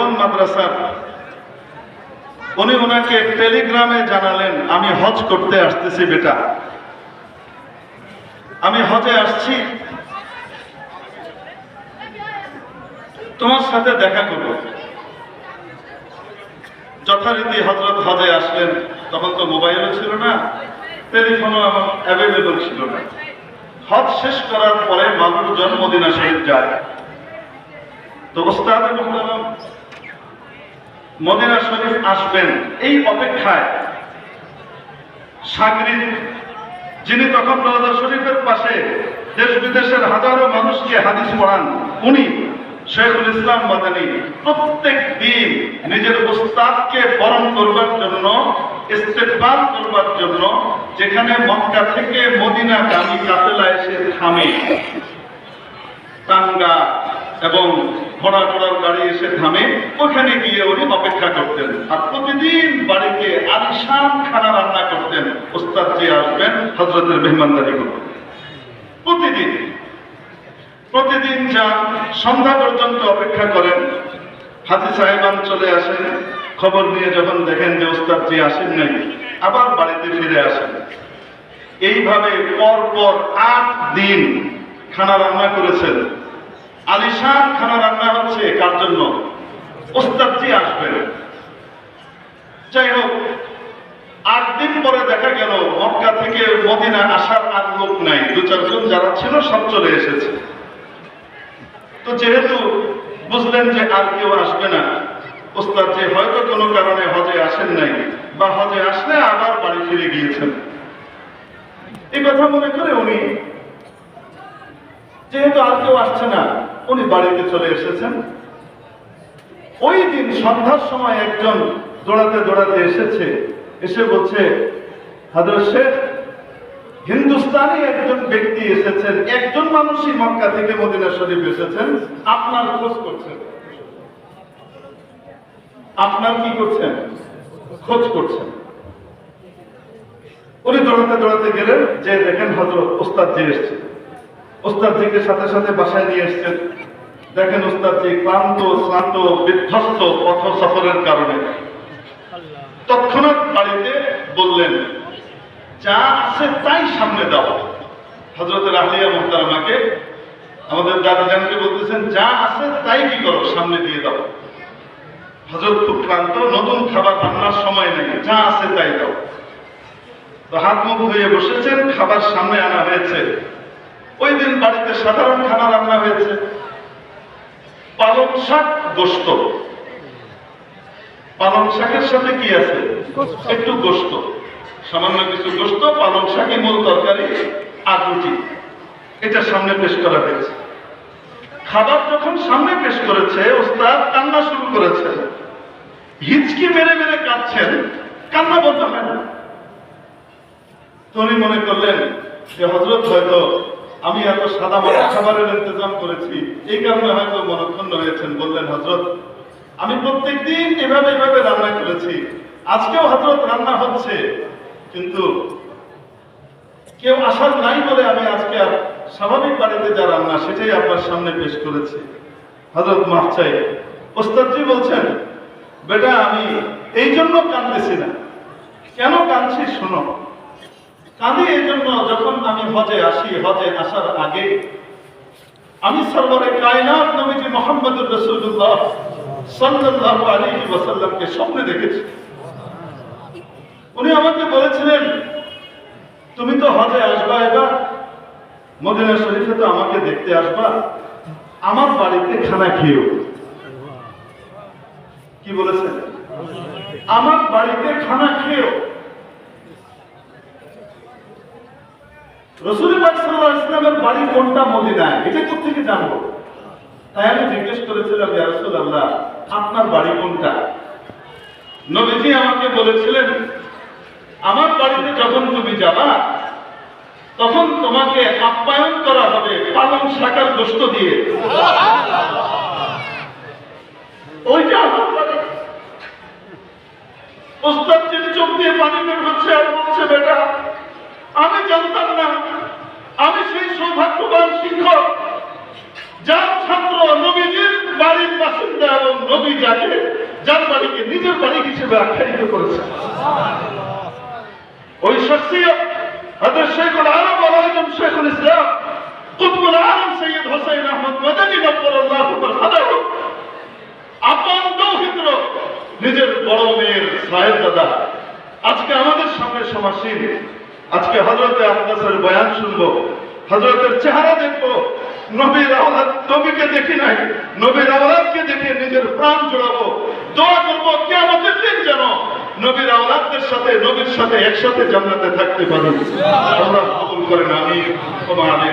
দেওবন্দ মাদ্রাসার। উনি ওনাকে টেলিগ্রামে জানালেন, আমি হজ করতে আসতেছি বেটা। আমি হজে আসছি। তোমার সাথে দেখা করব। যথারীতি হজরত হজে আসলেন। তখন তো মোবাইলও ছিল না, টেলিফোনও অ্যাভেলেবল ছিল না। হজ শেষ করার পরে মানুষজন মদিনা শরীফ যায়। তো ওস্তাদ মোহতারাম মদিনা শরীফ আসবেন। এই অপেক্ষায় সাগরিদ যিনি তখন রওজা শরীফের পাশে দেশ বিদেশের হাজারো মানুষকে হাদিস পড়ান, উনি শেখুল ইসলাম মাদানী। প্রত্যেক দিন নিজের উস্তাদকে বরণ করবার জন্য, ইস্তেকবাল করবার জন্য যেখানে মক্কা থেকে মদিনা গামী কাফেলা এসে থামে। টাঙ্গা এবং ঘোড়া ঘোড়ার গাড়ি এসে থামে, ওখানে গিয়ে উনি অপেক্ষা করতেন। আর প্রতিদিন বাড়িতে আলিশান খানা রান্না করতেন। ওস্তাদ যে আসবেন হজরতের মেহমানদারি করতেন প্রতিদিন প্রতিদিন যান সন্ধ্যা পর্যন্ত অপেক্ষা করেন, হাজি সাহেবান চলে আসেন। খবর নিয়ে যখন দেখেন যে ওস্তাদ জি আসেন নাই, আবার বাড়িতে ফিরে আসেন। এইভাবে পর পর আট দিন খানা রান্না করেছেন। আলিশান খানা রান্না হচ্ছে কার জন্য? ওস্তাদজি আসবেন। যাই হোক আট দিন পরে দেখা গেল, মক্কা থেকে মদিনা আসার আর লোক নাই। দু চারজন যারা ছিল, সব চলে এসেছে। তো যেহেতু বুঝলেন যে আর কেউ আসবে না ওস্তাদ যে হয়তো কোনো কারণে হজে আসেন নাই, বা হজে আসলে আবার বাড়ি ফিরে গিয়েছেন। এই কথা মনে করে উনি, যেহেতু আর কেউ আসছে না উনি বাড়িতে চলে এসেছেন। ওই দিন সন্ধ্যার সময় একজন দৌড়াতে দৌড়াতে এসেছে, এসে বলছে শেখ, হিন্দুস্তানি একজন ব্যক্তি এসেছেন, একজন মানুষই মক্কা থেকে মদিনা শরীফ এসেছেন, আপনার খোঁজ করছেন। আপনার কি করছেন? খোঁজ করছেন। উনি দৌড়াতে দৌড়াতে গেলেন, যে দেখেন হজরত ওস্তাদ জি এসছে। ওস্তাদজিকে সাথে সাথে বাসায় নিয়ে এসছেন। দেখেন ওস্তাদজি, ক্লান্ত শ্রান্ত বিধ্বস্ত পথ সফরের কারণে। তৎক্ষণাৎ বাড়িতে বললেন, যা আছে তাই সামনে দাও। হজরতের আহলিয়া মোহতারামাকে আমাদের দাদা জানকে বলতেছেন, যা আছে তাই কি করো, সামনে দিয়ে দাও। হজরত খুব ক্লান্ত, নতুন খাবার রান্নার সময় নেই, যা আছে তাই দাও। তো হাত মুখ ধুয়ে বসেছেন, খাবার সামনে আনা হয়েছে। ওই দিন বাড়িতে সাধারণ খানা রান্না হয়েছে। পালং শাক গোস্ত। পালং শাকের সাথে কি আছে? একটু গোস্ত। সামান্য কিছু গোস্ত, পালং শাকই মূল তরকারি, আর রুটি। এটা সামনে পেশ করা হয়েছে। খাবার যখন সামনে পেশ করেছে, ওস্তাদ কান্না শুরু করেছে। হিচকি মেরে মেরে কাঁদছেন। কান্না বন্ধ হয় না। তো উনি মনে করলেন যে হজরত হয়তো আমি এত সাদা মাথা খাবারের ইন্তজাম করেছি। এই কারণে হয়তো মনক্ষুণ্ণ হয়েছেন বললেন হজরত আমি প্রত্যেক দিন এভাবে এভাবে রান্না করেছি। আজকেও হজরত রান্না হচ্ছে। কিন্তু কেউ আসার নাই বলে আমি আজকে আর স্বাভাবিক বাড়িতে যা রান্না, সেটাই আপনার সামনে পেশ করেছি। হজরত মাফ চাই। ওস্তাদজি বলছেন, বেটা, আমি এই জন্য কাঁদতেছি না। কেন কাঁদছি শোনো। কাঁদি এই জন্য যখন আমি হজে আসি, হজে আসার আগে আমি সর্বরে কায়নাত নবীজি মোহাম্মদুর রসুল্লাহ সাল্লাল্লাহু আলাইহি দেখেছি। উনি আমাকে বলেছিলেন, তুমি তো হজে আসবা এবার, মদিনা শরীফে তো আমাকে দেখতে আসবা, আমার বাড়িতে খানা খেয়েও। কি বলেছেন? আমার বাড়িতে খানা খেয়েও। রসুল ইসলামের বাড়ি কোনটা মদিনায়? এটা কোথেকে জানব? তাই আমি জিজ্ঞেস করেছিলাম ইয়া রাসূলুল্লাহ আপনার বাড়ি কোনটা? নবীজি আমাকে বলেছিলেন আমার বাড়িতে যখন তুমি যাবা তখন তোমাকে আপ্যায়ন করা হবে পালং শাকার গোস্ত দিয়ে। ওইটা ওস্তাদ চোখ দিয়ে পানি বের হচ্ছে আর বলছে বেটা আমি জানতাম না। আমি সেই সৌভাগ্যবান শিক্ষক, যার ছাত্র নবীজির বাড়ির বাসিন্দা এবং নবী যাকে, যার বাড়িকে নিজের বাড়ি হিসেবে আখ্যায়িত করেছেন ওই শখসিয়ত হাজর শেখুল আলম আলম শেখুল ইসলাম, কুতুবুল আলম সৈয়দ হোসেন আহমদ মদনী নব্বর আল্লাহ আপন দৌহিত্র নিজের বড় মেয়ের সাহেব দাদা। আজকে আমাদের সামনে সমাসীন আজকে হজরতে আব্বাসের বয়ান শুনব। হজরতের চেহারা দেখব। নবীর আওলাদ নবীকে দেখি নাই। নবীর আওলাদকে দেখে নিজের প্রাণ জোড়াবো। দোয়া করব কেমতের দিন যেন নবীর আওলাদদের সাথে, নবীর সাথে একসাথে জান্নাতে থাকতে পারি। আল্লাহ কবুল করেন আমি ক্ষমা আলী